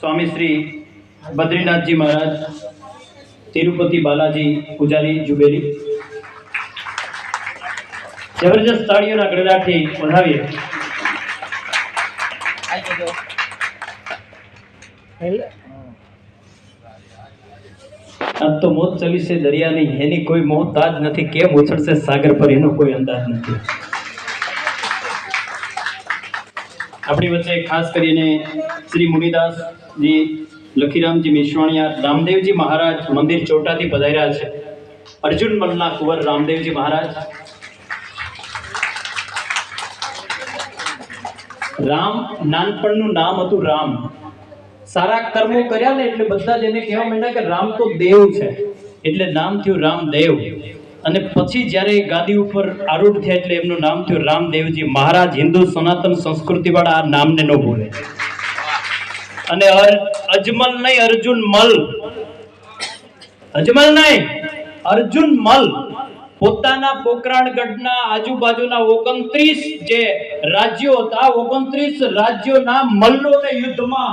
સ્વામી શ્રી બદ્રીનાથજી મહારાજ, તિરુપતિ બાલાજી, પૂજારી જુબેરી જબરજસ્ત તાળીઓના ગડગડાટથી વધાવીએ. આમ તો મોત ચલી છે દરિયાની, એની કોઈ મોહતાજ નથી, કેમ ઉછળશે સાગર પર, એનો કોઈ અંદાજ નથી. આપણી વચ્ચે ખાસ કરીને શ્રી મુનિદાસજી લખીરામજી મિશ્વાણીયા રામદેવજી મહારાજ મંદિર ચોટાથી પધાર્યા છે. અર્જુન મલના કુંવર રામદેવજી મહારાજ. રામ નાનપણનું નામ હતું રામ. સારા કર્મો કર્યા ને એટલે બધા જ એને કહેવા માંડ્યા કે રામ તો દેવ છે. એટલે નામ થયું રામદેવ. અને પછી જ્યારે ગાદી ઉપર આરૂઢ થયા એટલે એમનું નામ થયું રામદેવજી મહારાજ. હિન્દુ સનાતન સંસ્કૃતિવાળા આ નામને ન ભૂલે. અને અજમલ નહીં, અર્જુન મલ. અજમલ નહીં, અર્જુન મલ. પોતાના પોકરાણગઢના આજુબાજુના ઓગણત્રીસ જે રાજ્યો હતા, ઓગણત્રીસ રાજ્યોના મલ્લોને યુદ્ધમાં